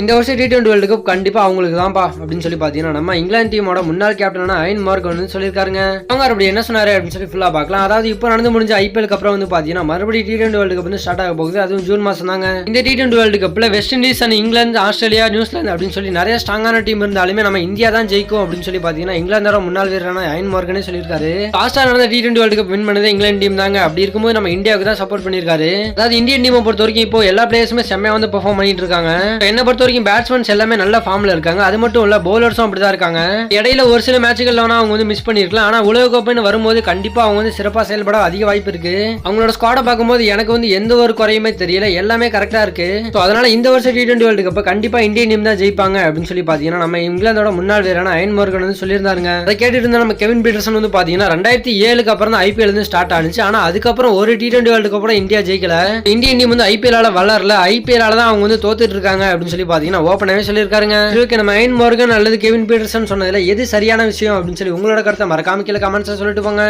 இந்த வருஷம் T twenty world cup கண்டிப்பா அவங்களுக்கு தான்ப்பா அப்படின்னு சொல்லி பாத்தீங்கன்னா நம்ம இங்கிலாந்து டீமோட முன்னாள் கேப்டனான அயன் மார்க் வந்து சொல்லியிருக்காருங்க. அவங்க அப்படி என்ன சொன்னாரு அப்படின்னு சொல்லி ஃபுல்லா பார்க்கலாம். அதாவது இப்போ நடந்து முடிஞ்ச ஐபிஎலுக்கு அப்புறம் வந்து பாத்தீங்கன்னா மறுபடியும் டி டுவெண்ட்டி வேர்ல்டு கப் வந்து ஸ்டார்ட் ஆக போகுது. அதுவும் ஜூன் மாசம் தாங்க. இந்த டி டுவெண்ட்டி வேர்ல்டு கப்ல West Indies and England Australia New Zealand அப்படின்னு சொல்லி நிறைய ஸ்ட்ராங்கான டீம் இருந்தாலுமே நம்ம இந்தியா தான் ஜெயிக்கும் அப்படின்னு சொல்லி பாத்தீங்கன்னா இங்கிலாந்தோட முன்னாள் வீரரான அயன் மார்க்னே சொல்லியிருக்காரு. லாஸ்டா நடந்த T twenty world cup win பண்ணது இங்கிலாந்து டீம் தாங்க. அப்படி இருக்கும்போது நம்ம இந்தியாவுக்கு தான் சப்போர்ட் பண்ணியிருக்காரு. அதாவது இந்தியன் டீமை பொறுத்த வரைக்கும் இப்போ எல்லா பிளேயர்ஸுமே செம்மையா வந்து பெர்ஃபார்ம் பண்ணிட்டு இருக்காங்க. என்ன பொறுத்த வரைக்கும் பேட்ஸ்மேன்ஸ் எல்லாமே நல்ல ஃபார்ம்ல இருக்காங்க. அது மட்டும் இல்ல பவுலர்ஸும் அப்படிதான் இருக்காங்க. இடையில ஒரு சில மேட்சுகள் வேணா அவங்க வந்து மிஸ் பண்ணிருக்கலாம். ஆனா உலக கோப்பைன்னு வரும்போது கண்டிப்பா அவங்க வந்து சிறப்பா செயல்பட அதிக வாய்ப்பு இருக்கு. அவங்களோட ஸ்குவாடை பார்க்கும்போது எனக்கு வந்து எந்த ஒரு குறையுமே தெரியல. எல்லாமே கரெக்டா இருக்கு. ஸோ அதனால இந்த வருஷம் டி டுவெண்ட்டி வேர்ல்டு கப் கண்டிப்பா இந்தியன் டீம் தான் ஜெயிப்பாங்க அப்படின்னு சொல்லி பாத்தீங்கன்னா நம்ம இங்கிலாந்தோட முன்னாள் வீரரான அயன் மோர்கன் வந்து சொல்லியிருந்தாருங்க. அதை கேட்டுட்டு இருந்தா நம்ம கெவின் பீட்டர்சன் வந்து பாத்தீங்கன்னா ரெண்டாயிரத்தி ஏழுக்கு அப்புறம் தான் ஐபிஎல் வந்து ஸ்டார்ட் ஆனிச்சு. ஆனா அதுக்கப்புறம் ஒரு டி டுவெண்ட்டி வேர்ல்டு கப் கூட இந்தியா ஜெயிக்கல. இந்தியன் டீம் வந்து ஐபிஎல் வளரல. ஐபிஎல் தான் அவங்க வந்து தோத்துட்டு இருக்காங்க அப்படின்னு சொல்லி பாத்தீங்கன்னா ஓப்பனாகவே சொல்லியிருக்காருங்க. ஓகே நம்ம ஐன் மோர்கன் அல்லது கெவின் பீட்டர்சன் சொன்னதுல எது சரியான விஷயம் அப்படின்னு சொல்லி உங்களோட கருத்தை மறக்காம கீழே கமெண்ட்ஸை சொல்லிட்டு போங்க.